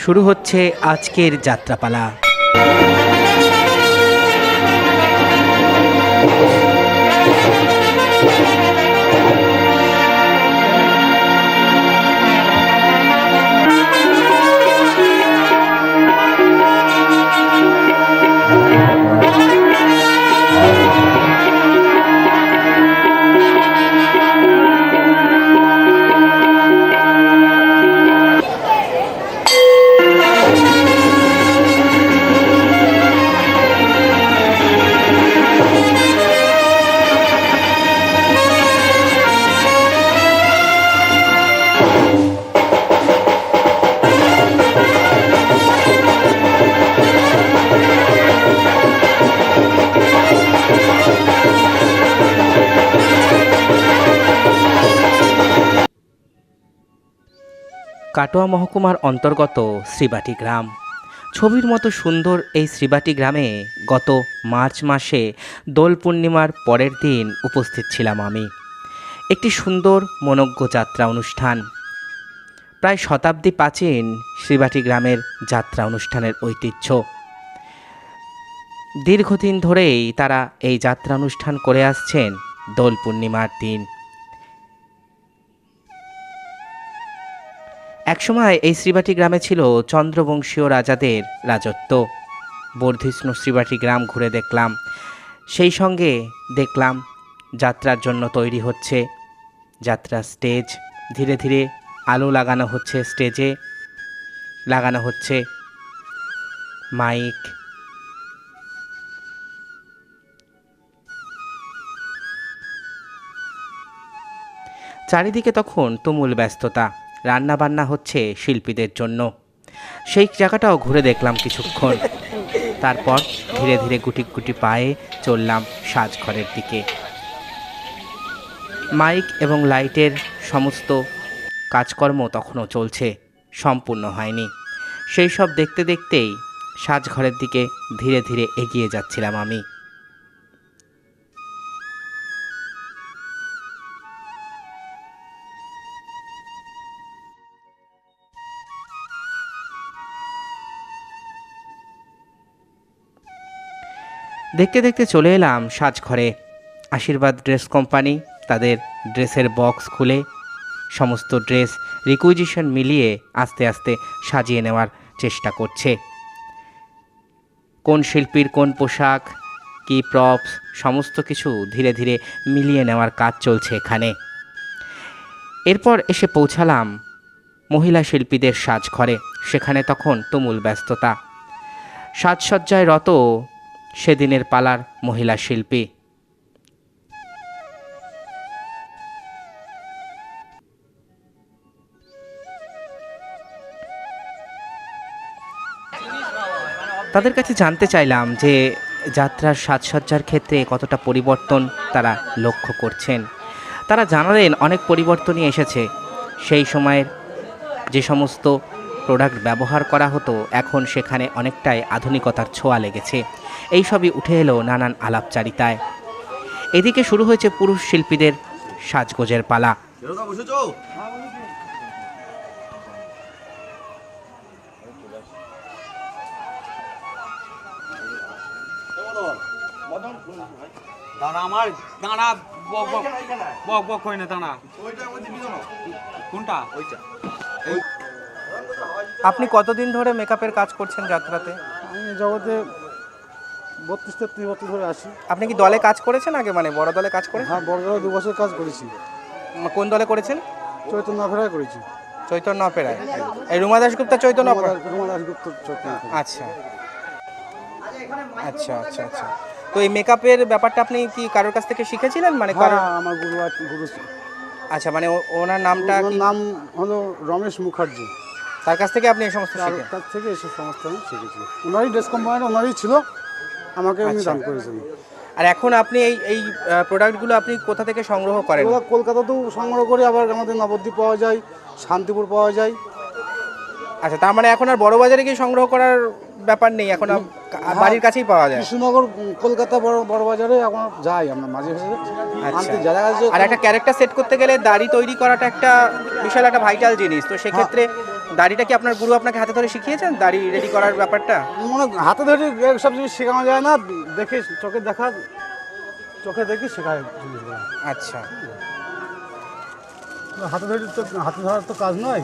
শুরু হচ্ছে আজকের যাত্রাপালা। কাটোয়া মহকুমার অন্তর্গত শ্রীবাটি গ্রাম। ছবির মতো সুন্দর এই শ্রীবাটি গ্রামে গত মার্চ মাসে দোল পূর্ণিমার পরের দিন উপস্থিত ছিলাম আমি। একটি সুন্দর মনজ্ঞ যাত্রা অনুষ্ঠান। প্রায় শতাব্দী প্রাচীন শ্রীবাটি গ্রামের যাত্রা অনুষ্ঠানের ঐতিহ্য। দীর্ঘদিন ধরেই তারা এই যাত্রা অনুষ্ঠান করে আসছেন দোল পূর্ণিমার দিন। একসময় এই শ্রীবাটি গ্রামে ছিল চন্দ্রবংশীয় রাজাদের রাজত্ব। বর্ধিষ্ণু শ্রীবাটি গ্রাম ঘুরে দেখলাম। সেই সঙ্গে দেখলাম যাত্রার জন্য তৈরি হচ্ছে যাত্রা স্টেজ। ধীরে ধীরে আলো লাগানো হচ্ছে স্টেজে। লাগানো হচ্ছে মাইক। চারিদিকে তখন তুমুল ব্যস্ততা। রান্নাবান্না হচ্ছে শিল্পীদের জন্য। সেই জায়গাটাও ঘুরে দেখলাম কিছুক্ষণ। তারপর ধীরে ধীরে গুটি গুটি পায়ে চললাম সাজঘরের দিকে। মাইক এবং লাইটের সমস্ত কাজকর্ম তখনও চলছে, সম্পূর্ণ হয়নি। সেই সব দেখতে দেখতেই সাজঘরের দিকে ধীরে ধীরে এগিয়ে যাচ্ছিলাম আমি। দেখতে দেখতে চলে এলাম সাজঘরে। আশীর্বাদ ড্রেস কোম্পানি, তাদের ড্রেসের বক্স খুলে, সমস্ত ড্রেস রিকুইজিশন মিলিয়ে আস্তে আস্তে সাজিয়ে নেওয়ার চেষ্টা করছে। কোন শিল্পীর কোন পোশাক, কি প্রপস সমস্ত কিছু ধীরে ধীরে মিলিয়ে নেওয়ার কাজ চলছে এখানে। এরপর এসে পৌঁছালাম মহিলা শিল্পীদের সাজঘরে। সেখানে তখন তুমুল ব্যস্ততা। সাজসজ্জায় রত সেদিনের পালার মহিলা শিল্পী। তাদের কাছে জানতে চাইলাম যে যাত্রার সাজসজ্জার ক্ষেত্রে কতটা পরিবর্তন তারা লক্ষ্য করছেন। তারা জানালেন অনেক পরিবর্তনই এসেছে। সেই সময়ের যে সমস্ত প্রোডাক্ট ব্যবহার করা হতো এখন সেখানে অনেকটাই আধুনিকতার ছোঁয়া লেগেছে এই সবই উঠে এলো নানান আলাপচারিতায় এদিকে শুরু হয়েছে পুরুষ শিল্পীদের সাজগোজের পালা কোনটা ওইটা আপনি কতদিন ধরে মেকআপের কাজ করছেন যাত্রাতে? আমি এই জগতে বত্রিশ তেত্রিশ বছর ধরে আসি আপনি কি দলে কাজ করেছেন আগে? মানে বড় দলে কাজ করেছেন? হ্যাঁ বড় দলে দু বছর কাজ করেছি। কোন দলে করেছেন? চৈতন্য ফেরাই করেছি। চৈতন্য অপেরায়। এই রুমা দাসগুপ্তা চৈতন্য অপেরা রুমা দাসগুপ্ত চৈতন্য আচ্ছা। আচ্ছা আচ্ছা আচ্ছা। তো এই মেকআপের ব্যাপারটা আপনি কি কারোর কাছ থেকে শিখেছিলেন? মানে হ্যাঁ আমার গুরু আছে- গুরু আচ্ছা মানে ও- ওনার নামটা ওনার নাম হলো রমেশ মুখার্জি। তার কাছ থেকে আপনি এই সমস্ত তার কাছ থেকে এসব সমস্ত আমি শিখেছি। ওনারই ড্রেস কোম্পানির ওনারই ছিল আমাকে উনি আচ্ছা। দান করেছেন। আর এখন আপনি এই এই প্রোডাক্টগুলো আপনি কোথা থেকে সংগ্রহ করেন? কলকাতাতেও সংগ্রহ করে আবার আমাদের নবদ্বীপ পাওয়া যায় শান্তিপুর পাওয়া যায়। আচ্ছা তার মানে এখন আর বড় বাজারে গিয়ে সংগ্রহ করার ব্যাপার নেই এখন আপ- বাড়ির কাছেই পাওয়া যায়। কৃষ্ণনগর কলকাতা বড় বড় বাজারে এখন যাই আমরা মাঝে মাঝে। আনতে যারা আর একটা ক্যারেক্টার সেট করতে গেলে দাড়ি তৈরি করাটা একটা বিশাল একটা ভাইটাল জিনিস তো সেক্ষেত্রে দাড়িটা কি আপনার গুরু আপনাকে হাতে ধরে শিখিয়েছেন? দাড়ি রেডি করার ব্যাপারটা? মনে হাতে ধরে সব জিনিস শেখানো যায় না। দেখে চোখে দেখা চোখে দেখি শেখায় জিনিসগুলো আচ্ছা। হাতে ধরে তো হাতে ধরার তো কাজ নয়।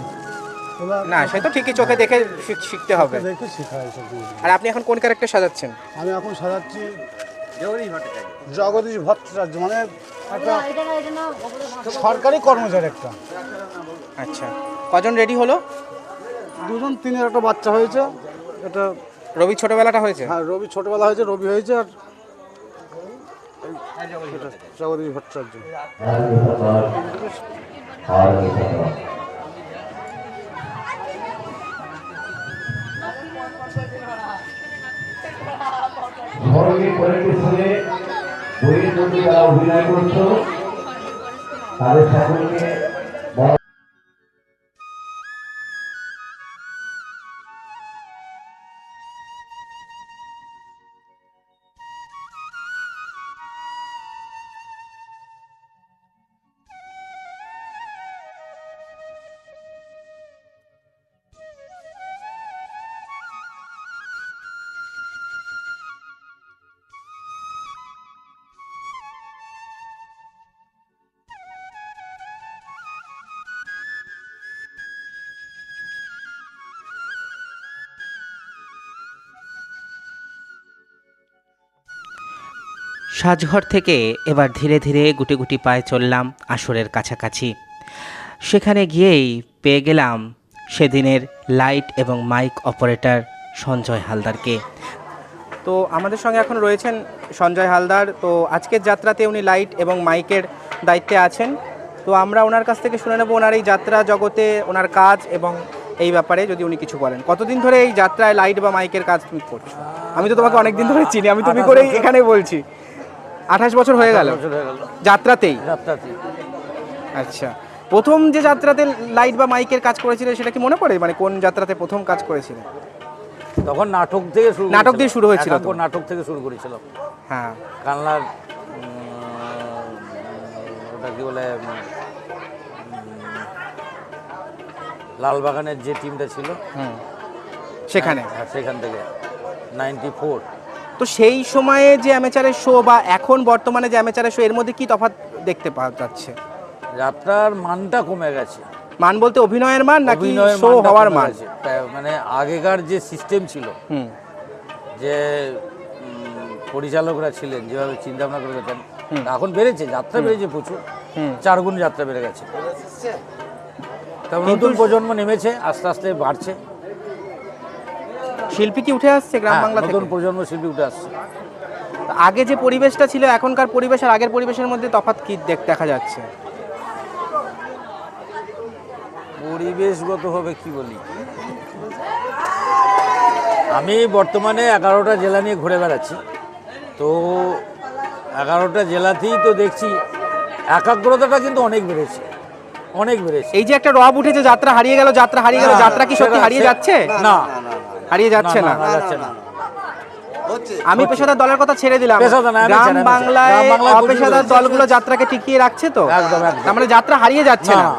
না সে তো ঠিকই চোখে দেখে শিখ- শিখতে হবে। দেখে শেখায় সব আর আপনি এখন কোন ক্যারেক্টার সাজাচ্ছেন? আমি এখন সাজাচ্ছি জগদীশ ভট্টাচার্য। মানে একটা সরকারি কর্মচারী একটা। আচ্ছা। কজন রেডি হলো? দুজন তিনের একটা বাচ্চা হয়েছে। এটা রবি ছোটবেলাটা হয়েছে? হ্যাঁ রবি ছোটবেলা হয়েছে রবি হয়েছে আর জগদীশ ভট্টাচার্য। ধর্মী পরিবেশনে বইয়ের মধ্যে যারা অভিনয় করছ তাদের সকলকে সাজঘর থেকে এবার ধীরে ধীরে গুটি গুটি পায়ে চললাম আসরের কাছাকাছি। সেখানে গিয়েই পেয়ে গেলাম সেদিনের লাইট এবং মাইক অপারেটর সঞ্জয় হালদারকে। তো আমাদের সঙ্গে এখন রয়েছেন সঞ্জয় হালদার। তো আজকের যাত্রাতে উনি লাইট এবং মাইকের দায়িত্বে আছেন। তো আমরা ওনার কাছ থেকে শুনে নেব ওনার এই যাত্রা জগতে ওনার কাজ এবং এই ব্যাপারে যদি উনি কিছু বলেন। কতদিন ধরে এই যাত্রায় লাইট বা মাইকের কাজ তুমি করছ? আমি তো তোমাকে অনেক দিন ধরে চিনি আমি তুমি করেই এখানে বলছি। আঠাশ বছর হয়ে গেল। যাত্রাতেই? আচ্ছা। প্রথম যে যাত্রাতে লাইট বা মাইকের কাজ করেছিলে সেটা কি মনে পড়ে? মানে কোন যাত্রাতে প্রথম কাজ করেছিলে? তখন নাটক থেকে শুরু নাটক দিয়ে শুরু হয়েছিল একাঙ্ক নাটক থেকে শুরু করেছিলাম। হ্যাঁ। কানলার ওটা কি বলে লালবাগানের যে টিমটা ছিল। হুম। সেখানে? হ্যাঁ, সেখান থেকে। Ninety four. তো সেই সময়ে যে অ্যামেচারের শো বা এখন বর্তমানে যে অ্যামেচারের শো এর মধ্যে কি তফাৎ দেখতে পাওয়া যাচ্ছে? যাত্রার মানটা কমে গেছে। মান বলতে অভিনয়ের মান নাকি শো হওয়ার মান? মানে আগেকার যে সিস্টেম ছিল হুম। যে পরিচালকরা ছিলেন যেভাবে চিন্তা ভাবনা করে গেছেন এখন বেড়েছে যাত্রা বেড়েছে প্রচুর। হুম। চার গুণ যাত্রা বেড়ে গেছে। তারপর নতুন প্রজন্ম নেমেছে আস্তে আস্তে বাড়ছে। শিল্পী কি উঠে আসছে গ্রাম হ্যাঁ, বাংলা নতুন প্রজন্ম শিল্পী উঠে আসছে। আগে যে পরিবেশটা ছিল এখনকার পরিবেশ আর আগের পরিবেশের মধ্যে তফাৎ কি দেখা যাচ্ছে? পরিবেশগতভাবে কি বলি? আমি বর্তমানে এগারোটা জেলা নিয়ে ঘুরে বেড়াচ্ছি। তো এগারোটা জেলাতেই তো দেখছি একাগ্রতাটা কিন্তু অনেক বেড়েছে অনেক বেড়েছে। এই যে একটা রব উঠেছে যাত্রা হারিয়ে গেল যাত্রা হারিয়ে গেল যাত্রা কি সত্যি হারিয়ে যাচ্ছে? না হারিয়ে যাচ্ছে না না। যাচ্ছে না। আমি পেশাদার দলের কথা ছেড়ে দিলাম। পেশাদার না, আমি গ্রাম বাংলায় অপেশাদার দলগুলো যাত্রাকে টিকিয়ে রাখছে তো। তার মানে যাত্রা হারিয়ে যাচ্ছে না, না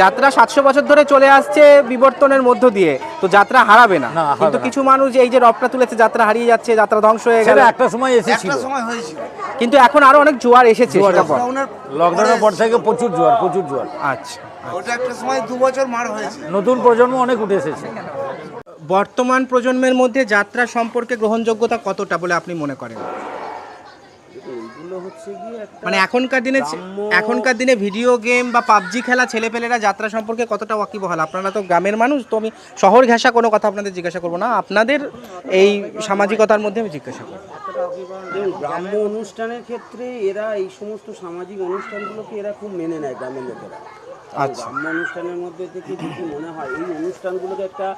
যাত্রা সাতশো বছর ধরে চলে আসছে বিবর্তনের মধ্য দিয়ে তো যাত্রা হারাবে না। কিন্তু কিছু মানুষ এই যে রবটা তুলেছে যাত্রা হারিয়ে যাচ্ছে যাত্রা ধ্বংস হয়ে গেল। একটা সময় এসেছিল। কিন্তু এখন আরও অনেক জোয়ার এসেছে। লকডাউনের পর। থেকে প্রচুর জোয়ার প্রচুর জোয়ার। আচ্ছা। ওটা একটা সময় দু বছর মার হয়েছে। নতুন প্রজন্ম অনেক উঠে এসেছে। বর্তমান প্রজন্মের মধ্যে যাত্রা সম্পর্কে গ্রহণযোগ্যতা কতটা বলে আপনি মনে করেন? মানে এখনকার দিনে এখনকার দিনে ভিডিও গেম বা পাবজি খেলা ছেলেপেলেরা যাত্রা সম্পর্কে কতটা ওয়াকিবহাল? আপনারা তো গ্রামের মানুষ তো আমি শহর ঘেঁষা কোনো কথা আপনাদের জিজ্ঞাসা করব না। আপনাদের এই সামাজিকতার মধ্যে আমি জিজ্ঞাসা করব। গ্রাম্য অনুষ্ঠানের ক্ষেত্রে এরা এই সমস্ত সামাজিক অনুষ্ঠানগুলোকে এরা খুব মেনে নেয় গ্রামের লোকেরা। আচ্ছা। অনুষ্ঠানের মধ্যে থেকে যদি মনে হয়? এই অনুষ্ঠানগুলোকে একটা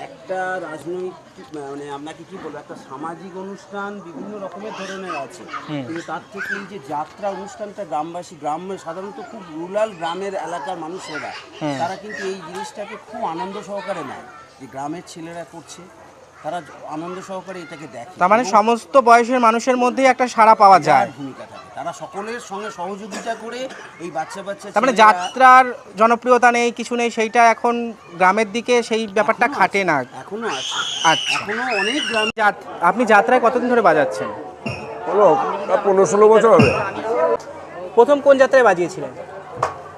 একটা রাজনৈতিক মানে আপনাকে কি বলব একটা সামাজিক অনুষ্ঠান বিভিন্ন রকমের ধরনের আছে। কিন্তু তার থেকে এই যে যাত্রা অনুষ্ঠানটা গ্রামবাসী গ্রামে সাধারণত খুব রুরাল গ্রামের এলাকার মানুষেরা তারা কিন্তু এই জিনিসটাকে খুব আনন্দ সহকারে নেয়। যে গ্রামের ছেলেরা করছে তারা আনন্দ সহকারে এটাকে দেখে। তার মানে সমস্ত বয়সের মানুষের মধ্যেই একটা সাড়া পাওয়া যায়। ভূমিকা থাকে। তারা সকলের সঙ্গে সহযোগিতা করে এই বাচ্চা বাচ্চা তার মানে ছেলেরা- যাত্রার জনপ্রিয়তা নেই কিছু নেই সেইটা এখন গ্রামের দিকে সেই ব্যাপারটা এখনও খাটে না। এখনও আছে। আচ্ছা। এখনও অনেক গ্রাম যাত- আপনি যাত্রায় কতদিন ধরে বাজাচ্ছেন? হলো পনেরো ষোলো বছর হবে। প্রথম কোন যাত্রায় বাজিয়েছিলেন?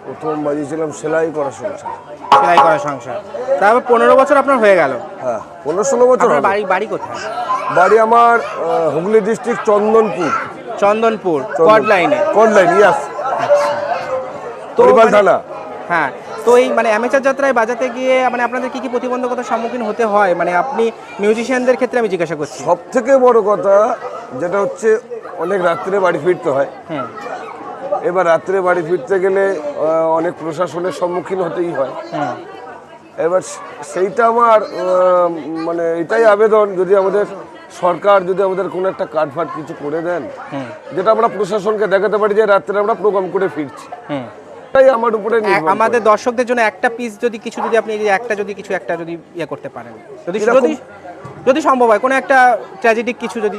প্রথম বাজিয়েছিলাম সেলাই করা সংসার। সেলাই করা সংসার। তারপর পনেরো বছর আপনার হয়ে গেল। হ্যাঁ পনেরো ষোলো বছর আপনার বাড়ি বাড়ি কোথায়? বাড়ি আমার হুগলি ডিস্ট্রিক্ট চন্দনপুর। চন্দনপুর কড লাইনে। কড লাইন ইয়াস তো মানে- থানা। হ্যাঁ তো এই মানে অ্যামেচার যাত্রায় বাজাতে গিয়ে মানে আপনাদের কি কি প্রতিবন্ধকতার সম্মুখীন হতে হয়? মানে আপনি মিউজিশিয়ানদের ক্ষেত্রে আমি জিজ্ঞাসা করছি। সব থেকে বড় কথা যেটা হচ্ছে অনেক রাত্রে বাড়ি ফিরতে হয়। হুম। এবার রাত্রে বাড়ি ফিরতে গেলে অনেক প্রশাসনের সম্মুখীন হতেই হয়। এবার সেইটা আমার মানে এটাই আবেদন যদি আমাদের সরকার যদি আমাদের কোনো একটা কার্ড ফাট কিছু করে দেন যেটা আমরা প্রশাসনকে দেখাতে পারি যে রাত্রে আমরা প্রোগ্রাম করে ফিরছি। হুম এটাই আমার উপরে। আমাদের দর্শকদের জন্য একটা পিস যদি কিছু যদি আপনি একটা যদি কিছু একটা যদি ইয়ে করতে পারেন। যদি যদি সম্ভব হয় কোনো একটা ট্র্যাজেডিক কিছু যদি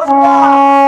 তো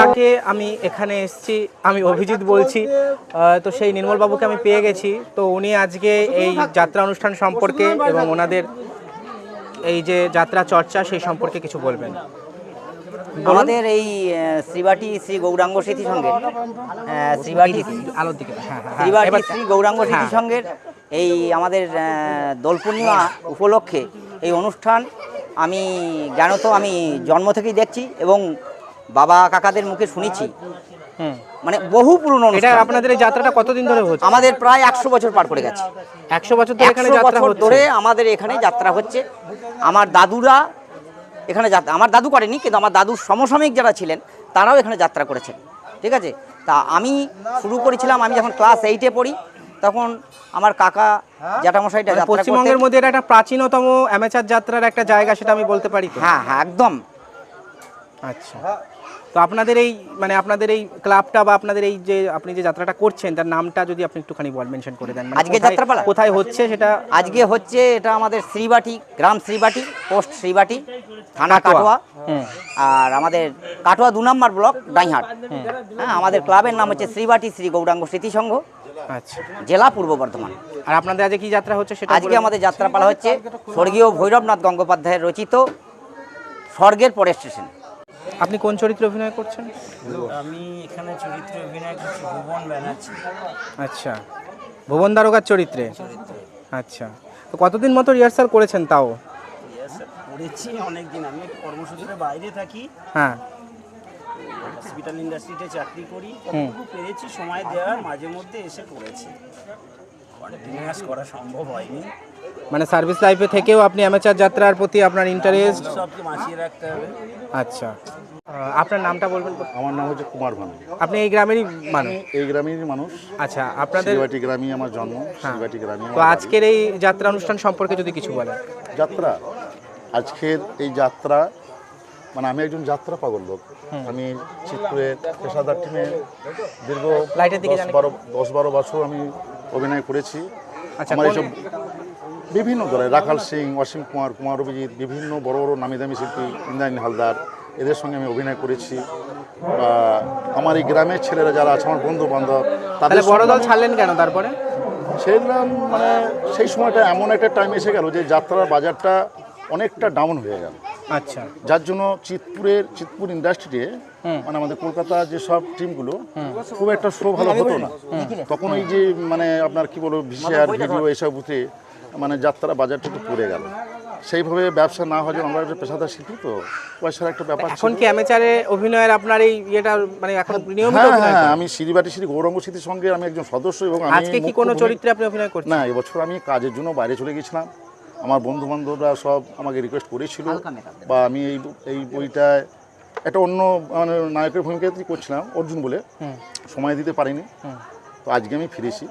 ডাকে আমি এখানে এসেছি আমি অভিজিৎ বলছি। তো সেই নির্মল বাবুকে আমি পেয়ে গেছি। তো উনি আজকে এই যাত্রা অনুষ্ঠান সম্পর্কে এবং ওনাদের এই যে যাত্রা চর্চা সেই সম্পর্কে কিছু বলবেন। আমাদের এই শ্রীবাটি শ্রী গৌরাঙ্গ স্মৃতি সঙ্গে শ্রীবাটি আলোর দিকে হ্যাঁ হ্যাঁ, হ্যাঁ শ্রীবাটি শ্রী গৌরাঙ্গ স্মৃতি। সঙ্গের এই আমাদের দোল পূর্ণিমা উপলক্ষে এই অনুষ্ঠান আমি জ্ঞানত আমি জন্ম থেকেই দেখছি এবং বাবা কাকাদের মুখে শুনেছি। মানে বহু পুরনো এটা আপনাদের এই যাত্রাটা কতদিন ধরে হচ্ছে? আমাদের প্রায় একশো বছর পার করে গেছে। একশো বছর ধরে এখানে যাত্রা ধরে আমাদের এখানে যাত্রা হচ্ছে। আমার দাদুরা এখানে যাত্রা আমার দাদু করেনি কিন্তু আমার দাদুর সমসাময়িক যারা ছিলেন তারাও এখানে যাত্রা করেছেন। ঠিক আছে? তা আমি শুরু করেছিলাম আমি যখন ক্লাস এইটে পড়ি তখন আমার কাকা জ্যাঠামশাইটা মানে পশ্চিমবঙ্গের মধ্যে এটা একটা প্রাচীনতম অ্যামেচার যাত্রার একটা জায়গা সেটা আমি বলতে পারি হ্যাঁ হ্যাঁ একদম। আচ্ছা। তো আপনাদের এই মানে আপনাদের এই ক্লাবটা বা আপনাদের এই যে আপনি যে যাত্রাটা করছেন তার নামটা যদি আপনি একটুখানি বল মেনশন করে দেন। মানে আজকে যাত্রাপালা? কোথায় হচ্ছে সেটা আজকে হচ্ছে এটা আমাদের শ্রীবাটি গ্রাম শ্রীবাটি পোস্ট শ্রীবাটি থানা কাটোয়া। কাটোয়া। আর আমাদের কাটোয়া দু নম্বর ব্লক ডাইহাট। হ্যাঁ আমাদের ক্লাবের নাম হচ্ছে শ্রীবাটি শ্রী গৌরাঙ্গ স্মৃতিসংঘ। আচ্ছা। জেলা পূর্ব বর্ধমান। আর আপনাদের আজকে কি যাত্রা হচ্ছে সেটা আজকে আমাদের যাত্রাপালা হচ্ছে স্বর্গীয় ভৈরবনাথ গঙ্গোপাধ্যায়ের রচিত স্বর্গের পরের স্টেশন। আপনি কোন চরিত্রে অভিনয় করছেন? আমি এখানে চরিত্রে অভিনয় করছি ভুবন ব্যানার্জি। আচ্ছা। ভুবন দারোগার চরিত্রে? আচ্ছা। তো কতদিন মতো রিহার্সাল করেছেন তাও? করেছি অনেকদিন আমি কর্মসূত্রে বাইরে থাকি। হ্যাঁ। হসপিটাল ইন্ডাস্ট্রিতে চাকরি করি। কতটুকু পেরেছি সময় দেওয়ার মাঝে মধ্যে এসে করেছি। কন্টিনিউয়াস করা সম্ভব হয়নি। মানে সার্ভিস লাইফে থেকেও আপনি অ্যামেচার যাত্রার প্রতি আপনার ইন্টারেস্ট সবকে বাঁচিয়ে রাখতে হবে। আচ্ছা। আপনার নামটা বলবেন? আমার নাম হচ্ছে কুমার ভানু আপনি এই গ্রামেরই মানুষ? এই গ্রামেরই মানুষ। আচ্ছা আপনাদের শ্রীবাটি গ্রামই আমার জন্ম হ্যাঁ। শ্রীবাটি গ্রামই তো আজকের এই যাত্রা অনুষ্ঠান সম্পর্কে যদি কিছু বলেন। যাত্রা? আজকের এই যাত্রা মানে আমি একজন যাত্রা পাগল লোক। আমি চিত্রের পেশাদার টিমে দীর্ঘ দশ বারো দশ বারো বছর আমি অভিনয় করেছি। আচ্ছা আমার এইসব বিভিন্ন দলে রাখাল সিং অসীম কুমার কুমার অভিজিৎ বিভিন্ন বড় বড় নামি দামি শিল্পী ইন্দ্রাণী হালদার এদের সঙ্গে আমি অভিনয় করেছি। বা আমার এই গ্রামের ছেলেরা যারা আছে আমার বন্ধু বান্ধব তাহলে বড় দল ছাড়লেন কেন তারপরে? সেগুলাম মানে সেই সময়টা এমন একটা টাইম এসে গেল যে যাত্রার বাজারটা অনেকটা ডাউন হয়ে গেল। আচ্ছা। যার জন্য চিতপুরের চিতপুর ইন্ডাস্ট্রিতে মানে আমাদের কলকাতা যেসব টিমগুলো খুব একটা শো ভালো হতো না। তখন ওই যে মানে আপনার কি বলব ভিসিআর ভিডিও এসব উঠে মানে যাত্রা বাজারটা একটু পড়ে গেল। সেইভাবে ব্যবসা না হয় আমরা একটা পেশাদার শিল্পী তো পয়সার একটা ব্যাপার। এখন কি অ্যামেচারে অভিনয়ের আপনার এই ইয়েটা মানে এখন নিয়মিত হ্যাঁ হ্যাঁ আমি শ্রীবাটি শ্রী গৌরঙ্গ স্মৃতির সঙ্গে আমি একজন সদস্য এবং আমি আজকে কি কোনো চরিত্রে আপনি অভিনয় করছেন? না এবছর আমি কাজের জন্য বাইরে চলে গেছিলাম। আমার বন্ধু বান্ধবরা সব আমাকে রিকোয়েস্ট করেছিল। বা আমি এই এই বইটায় একটা অন্য মানে নায়কের ভূমিকাতেই করছিলাম অর্জুন বলে। সময় দিতে পারিনি। তো আজকে আমি ফিরেছি।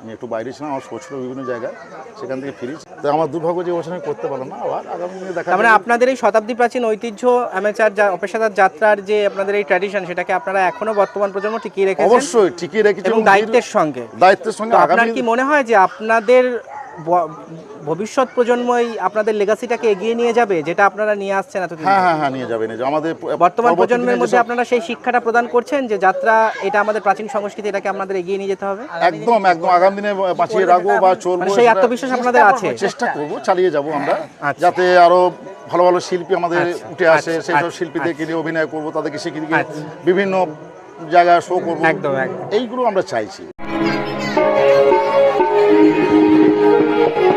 আমি একটু বাইরে ছিলাম আমার শো ছিল বিভিন্ন জায়গায় সেখান থেকে ফিরি তো আমার দুর্ভাগ্য যে বছর আমি করতে পারলাম না আবার আগামী দিনে দেখা মানে আপনাদের এই শতাব্দী প্রাচীন ঐতিহ্য অ্যামেচার যা অপেশাদার যাত্রার যে আপনাদের এই ট্র্যাডিশন সেটাকে আপনারা এখনও বর্তমান প্রজন্ম টিকিয়ে রেখেছেন? অবশ্যই টিকিয়ে রেখেছেন এবং দায়িত্বের সঙ্গে। দায়িত্বের সঙ্গে আপনার কি মনে হয় যে আপনাদের ভবিষ্যৎ প্রজন্মই আপনাদের লেগাসিটাকে এগিয়ে নিয়ে যাবে যেটা আপনারা নিয়ে আসছেন এতদিন হ্যাঁ হ্যাঁ হ্যাঁ নিয়ে যাবেন এই যে আমাদের বর্তমান প্রজন্মের মধ্যে আপনারা সেই শিক্ষাটা প্রদান করছেন যে যাত্রা এটা আমাদের প্রাচীন সংস্কৃতি এটাকে আমাদের এগিয়ে নিয়ে যেতে হবে? একদম একদম। আগামী দিনে বাঁচিয়ে রাখব বা চলবো মানে সেই আত্মবিশ্বাস আপনাদের আছে? চেষ্টা করব চালিয়ে যাব আমরা আচ্ছা। যাতে আরও ভালো ভালো শিল্পী আমাদের আচ্ছা, উঠে আসে আচ্ছা, সেই সব শিল্পীদেরকে নিয়ে অভিনয় করব তাদেরকে শিখিয়ে দিয়ে। বিভিন্ন জায়গায় শো করব। একদম, একদম। এইগুলো আমরা চাইছি। বলতে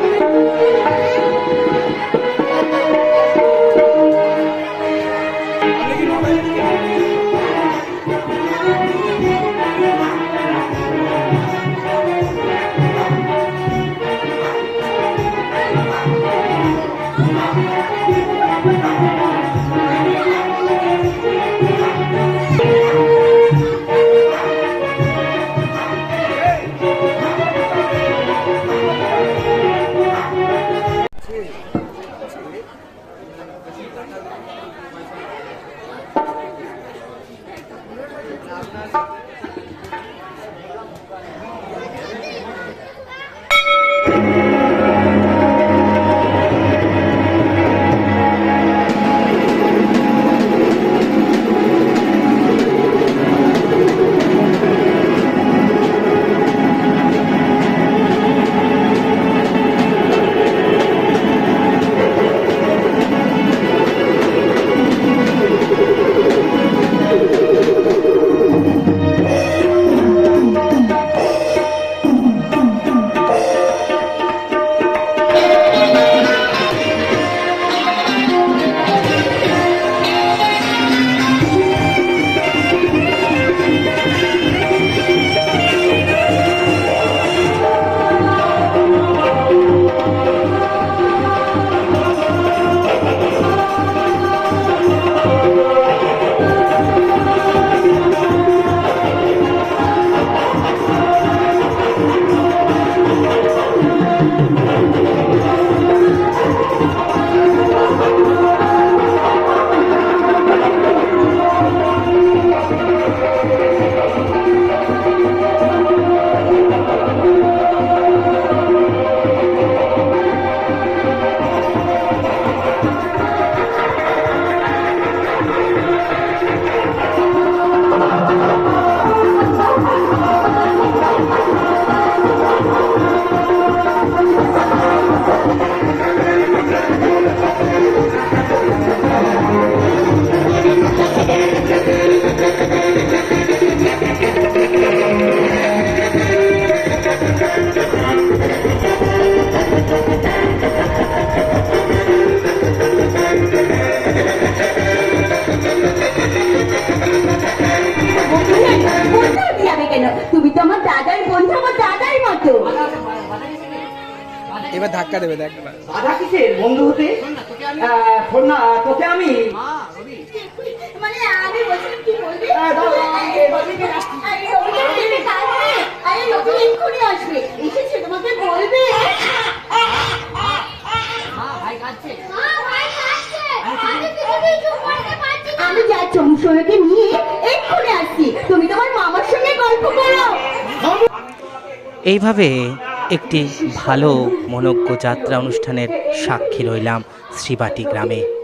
এবার ধাক্কা দেবে দেখ। বাধা কিসের? বন্ধু হতে? শোন না তোকে আমি? মানে আমি হ্যাঁ, আমি যাচ্ছি অংশকে নিয়ে এক্ষুনি আসছি। তুমি তোমার মামার সঙ্গে গল্প করো। এইভাবে একটি ভালো মনজ্ঞ যাত্রা অনুষ্ঠানের সাক্ষী রইলাম শ্রীবাটি গ্রামে।